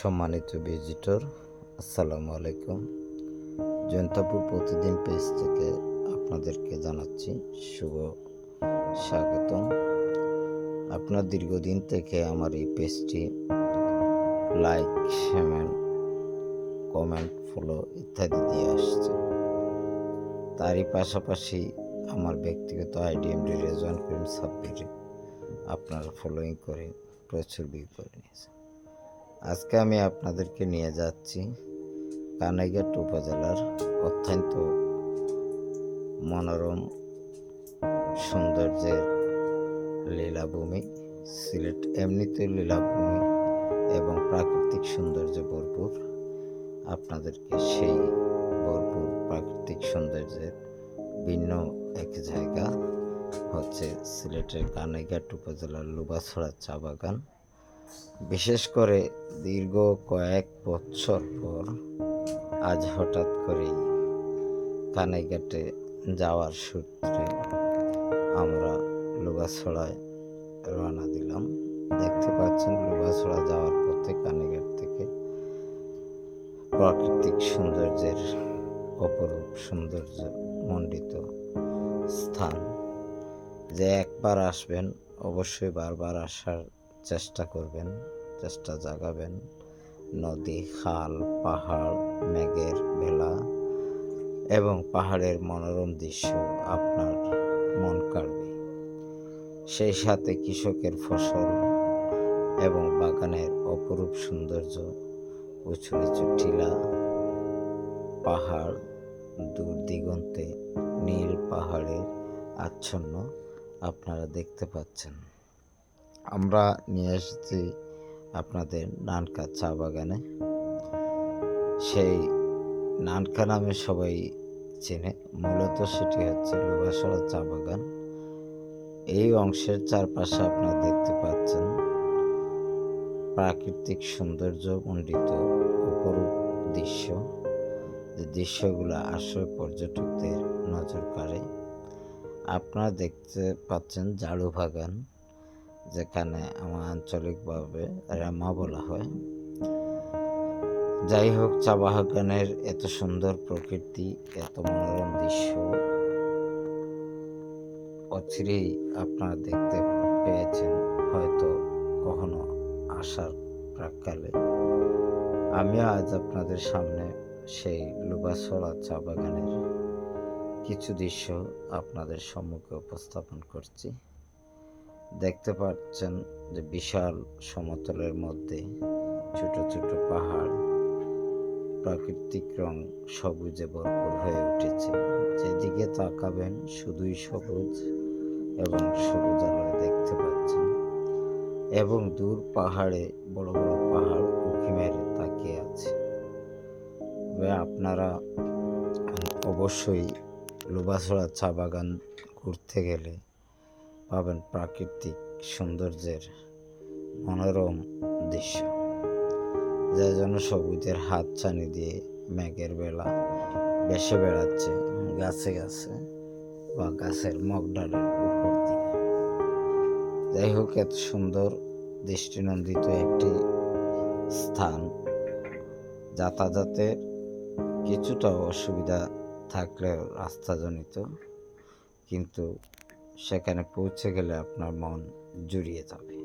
সম্মানিত ভিজিটর আসসালামু আলাইকুম। জয়ন্তাপুর প্রতিদিন পেজ থেকে আপনাদেরকে জানাচ্ছি শুভ স্বাগতম। আপনার দীর্ঘদিন থেকে আমার এই পেজটি লাইক শেয়ার কমেন্ট ফলো ইত্যাদি দিয়ে আসছে। তারই পাশাপাশি আমার ব্যক্তিগত আইডিএমডি রেজন করিম সাব্বির আপনারা ফলোইং করে প্রচুর ভিউ করে নিয়েছেন। আজকে আমি আপনাদেরকে নিয়ে যাচ্ছি কানাইঘাট উপজেলার অত্যন্ত মনোরম সৌন্দর্যের লীলাভূমি, সিলেট এমনিতে লীলাভূমি এবং প্রাকৃতিক সৌন্দর্যে ভরপুর। আপনাদেরকে সেই ভরপুর প্রাকৃতিক সৌন্দর্যের ভিন্ন এক জায়গা হচ্ছে সিলেটের কানাইঘাট উপজেলার লুবাছড়া চা বাগান। বিশেষ করে দীর্ঘ কয়েক বছর পর আজ হঠাৎ করেই কানাইঘাটে যাওয়ার সূত্রে আমরা লুবাছড়ায় রওনা দিলাম। দেখতে পাচ্ছেন লুবাছড়া যাওয়ার পথে কানাইঘাট থেকে প্রাকৃতিক সৌন্দর্যের অপরূপ সৌন্দর্য মণ্ডিত স্থান। যে একবার আসবেন, অবশ্যই বারবার আসার চেষ্টা করবেন, চেষ্টা জাগাবেন। নদী, খাল, পাহাড়, মেঘের বেলা এবং পাহাড়ের মনোরম দৃশ্য আপনার মন কাড়বে। সেই সাথে কৃষকের ফসল এবং বাগানের অপরূপ সৌন্দর্য উঁচু নিচু টিলা, পাহাড়, দূর দিগন্তে নীল পাহাড়ের আচ্ছন্ন আপনারা দেখতে পাচ্ছেন। আমরা নিয়ে এসেছি আপনাদের নানকা চা বাগানে। সেই নানকা নামে সবাই চেনে। মূলত সেটি হচ্ছে লোবাসড়া চা বাগান। এই অংশের চারপাশে আপনারা দেখতে পাচ্ছেন প্রাকৃতিক সৌন্দর্য মণ্ডিত অপরূপ দৃশ্য। যে দৃশ্যগুলো আসলে পর্যটকদের নজর কাড়ে। আপনারা দেখতে পাচ্ছেন ঝাড়ু বাগান। যেখানে আমার আঞ্চলিকভাবে রামা বলা হয়। যাই হোক, চা বাগানের এত সুন্দর প্রকৃতি, এত মনোরম দৃশ্য অচিরেই আপনারা দেখতে পেয়েছেন, হয়তো কখনো আসার প্রাককালে। আমিও আজ আপনাদের সামনে সেই লুবাসড়া চা বাগানের কিছু দৃশ্য আপনাদের সম্মুখে উপস্থাপন করছি। দেখতে পাচ্ছেন যে বিশাল সমতলের মধ্যে ছোট ছোট পাহাড়, প্রাকৃতিক রং সবুজে ভরপুর হয়ে উঠেছে। যেদিকে তাকাবেন শুধুই সবুজ এবং সবুজ আলোয় দেখতে পাচ্ছেন এবং দূর পাহাড়ে বড় বড় পাহাড় উঁকি মেরে তাকিয়ে আছে। আপনারা অবশ্যই লোবাছড়া চা বাগান ঘুরতে গেলে পাবেন প্রাকৃতিক সৌন্দর্যের মনোরম দৃশ্য, যা যেন সবুজের হাত ছানি দিয়ে মেঘের বেলা বেসে বেড়াচ্ছে গাছে গাছে বা গাছের মগডালের উপর দিয়ে। যাই হোক, এত সুন্দর দৃষ্টিনন্দিত একটি স্থান। যাতায়াতের কিছুটা অসুবিধা থাকলেও রাস্তাজনিত, কিন্তু সেখানে পৌঁছে গেলে আপনার মন জুড়িয়ে যাবে।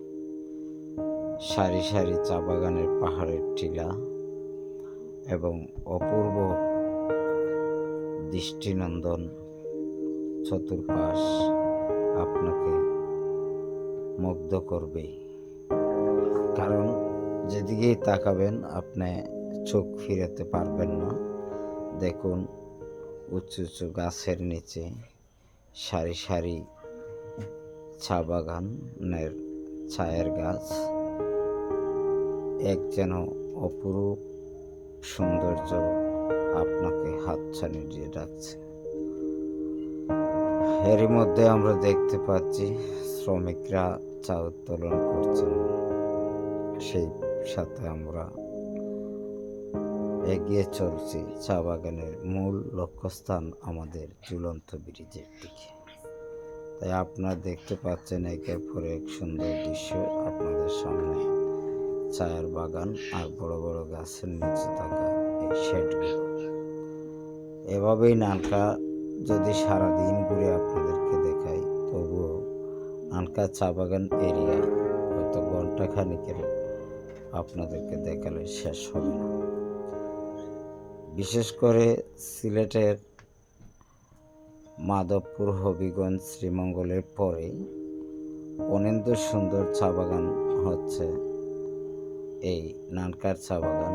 সারি সারি চা বাগানের পাহাড়ের টিলা এবং অপূর্ব দৃষ্টিনন্দন চতুর্পাশ আপনাকে মুগ্ধ করবেই কারণ যেদিকেই তাকাবেন, আপনি চোখ ফিরাতে পারবেন না। দেখুন, উঁচু উঁচু গাছের নিচে সারি সারি চা বাগানের ছায়ের গাছ এক যেন অপরূপ সৌন্দর্য আপনাকে হাত হাতছানি দিয়ে ডাকছে। এরই মধ্যে আমরা দেখতে পাচ্ছি শ্রমিকরা চা উত্তোলন করছেন। সেই সাথে আমরা এগিয়ে চলছি। চা বাগানের মূল লক্ষ্যস্থান আমাদের ঝুলন্ত ব্রিজের দিকে। তাই আপনারা দেখতে পাচ্ছেন একের পর এক সুন্দর দৃশ্য আপনাদের সামনে। চায়ের বাগান আর বড় বড় গাছের নিচে থাকা এই শেডগুলো। এভাবেই নানকা যদি সারাদিন ঘুরে আপনাদেরকে দেখাই, তবুও নানকা চা বাগান এরিয়া হয়তো ঘণ্টা খানিকের আপনাদেরকে দেখালে শেষ হবে না। বিশেষ করে সিলেটের মাধবপুর হবিগঞ্জ শ্রীমঙ্গলের পরে অনিন্দ সুন্দর চা বাগান হচ্ছে। এই নানকার চা বাগান।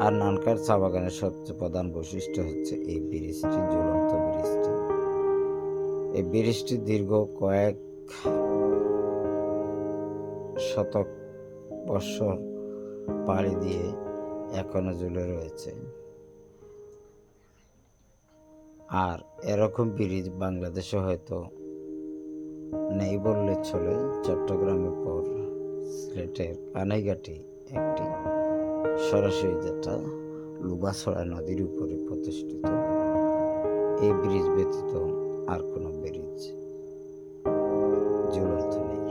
আর নানকার চা বাগানের সবচেয়ে প্রধান বৈশিষ্ট্য হচ্ছে এই ব্রিজটি জ্বলন্ত ব্রিজটি এই ব্রিজটি দীর্ঘ কয়েক শতক বৎসর পাড়ি দিয়ে এখনও ঝুলে রয়েছে। আর এরকম ব্রিজ বাংলাদেশে হয়তো নেই বললে চলে চট্টগ্রামের পর সিলেটের কানাইঘাটি একটি সরাসরি যেটা লুবাছড়া নদীর উপরে প্রতিষ্ঠিত। এই ব্রিজ ব্যতীত আর কোনো ব্রিজ ঝুলন্ত নেই।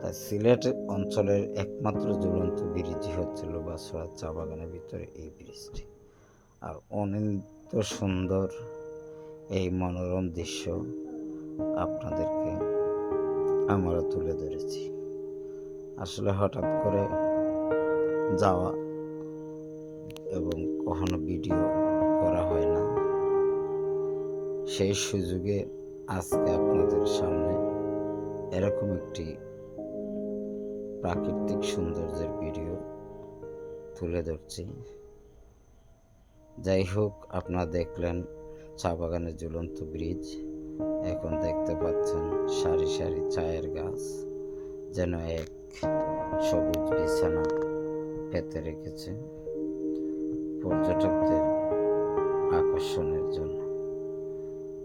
তাই সিলেট অঞ্চলের একমাত্র ঝুলন্ত ব্রিজ হচ্ছে লুবাছড়া চা বাগানের ভিতরে এই ব্রিজটি আর অনিন্ত সুন্দর এই মনোরম দৃশ্য আপনাদেরকে আমরা তুলে ধরেছি। আসলে হঠাৎ করে যাওয়া এবং কখনো ভিডিও করা হয় না, সেই সুযোগে আজকে আপনাদের সামনে এরকম একটি প্রাকৃতিক সৌন্দর্যের ভিডিও তুলে ধরছি। যাই হোক, আপনারা দেখলেন চা বাগানের ঝুলন্ত ব্রিজ। এখন দেখতে পাচ্ছেন সারি সারি চায়ের গাছ, যেন এক সবুজ বিছানা পেতে রেখেছে পর্যটকদের আকর্ষণের জন্য।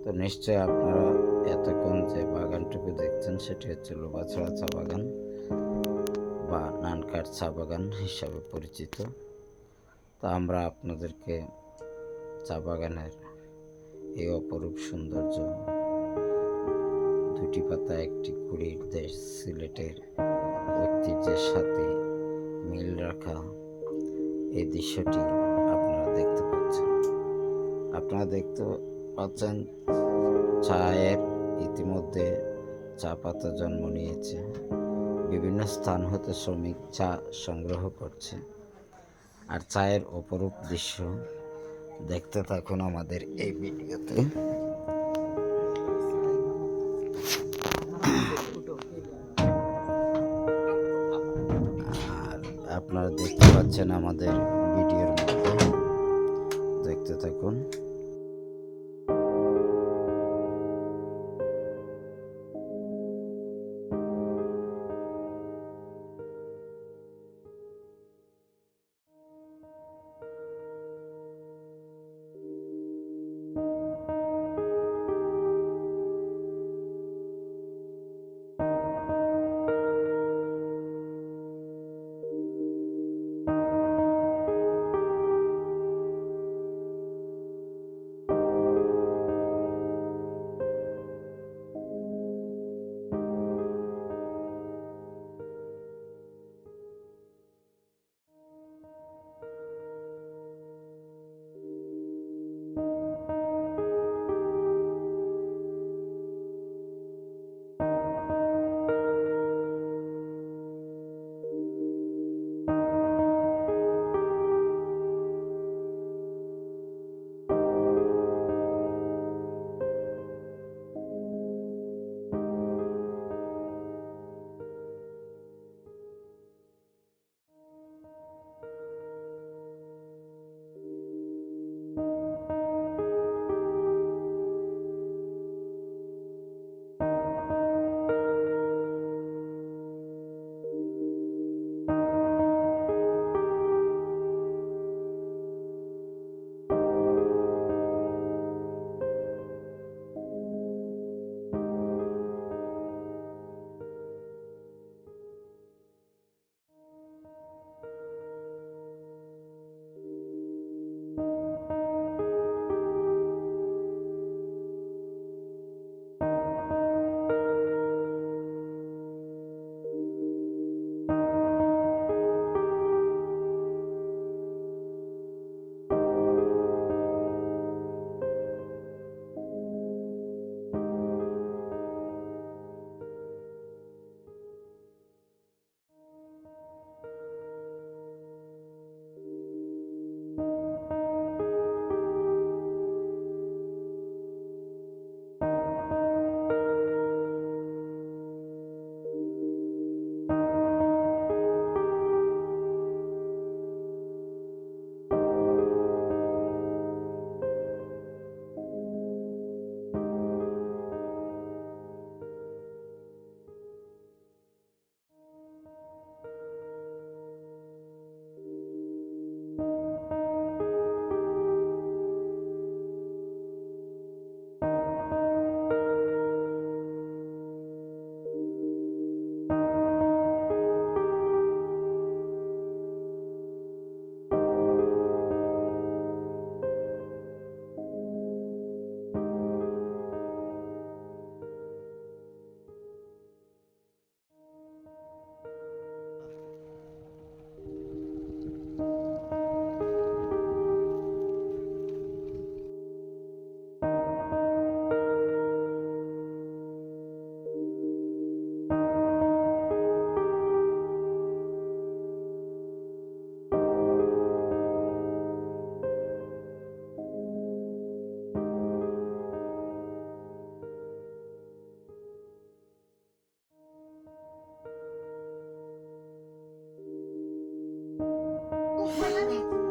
তো নিশ্চয়ই আপনারা এতক্ষণ যে বাগানটুকু দেখছেন, সেটি হচ্ছে লোবাছড়া চা বাগান বা নানকার চা বাগান হিসাবে পরিচিত। তো আমরা আপনাদেরকে চা বাগানের এই অপরূপ সৌন্দর্য। দুটি পাতা, একটি কুড়ির দেশ, সিলেটের ঐতিহ্যের সাথে মিল রাখা এই দৃশ্যটি আপনারা দেখতে পাচ্ছেন। আপনারা দেখতে পাচ্ছেন চায়ের ইতিমধ্যে চা পাতা জন্ম নিয়েছে। বিভিন্ন স্থান হতে শ্রমিক চা সংগ্রহ করছে। আর চায়ের অপরূপ দৃশ্য দেখতে থাকুন আমাদের এই ভিডিওতে। আর আপনারা দেখতে পাচ্ছেন আমাদের ভিডিওর মধ্যে। দেখতে থাকুন।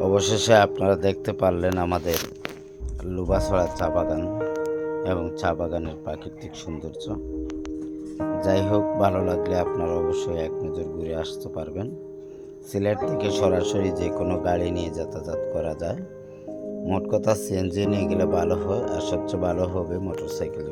অবশেষে আপনারা দেখতে পারলেন আমাদের লুবাছড়া চা বাগান এবং চা বাগানের প্রাকৃতিক সৌন্দর্য। যাই হোক, ভালো লাগলে আপনারা অবশ্যই এক নজর ঘুরে আসতে পারবেন। সিলেট থেকে সরাসরি যে কোনো গাড়ি নিয়ে যাতায়াত করা যায়। মোট কথা, সিএনজি নিয়ে গেলে ভালো হয় আর সবচেয়ে ভালো হবে মোটর সাইকেল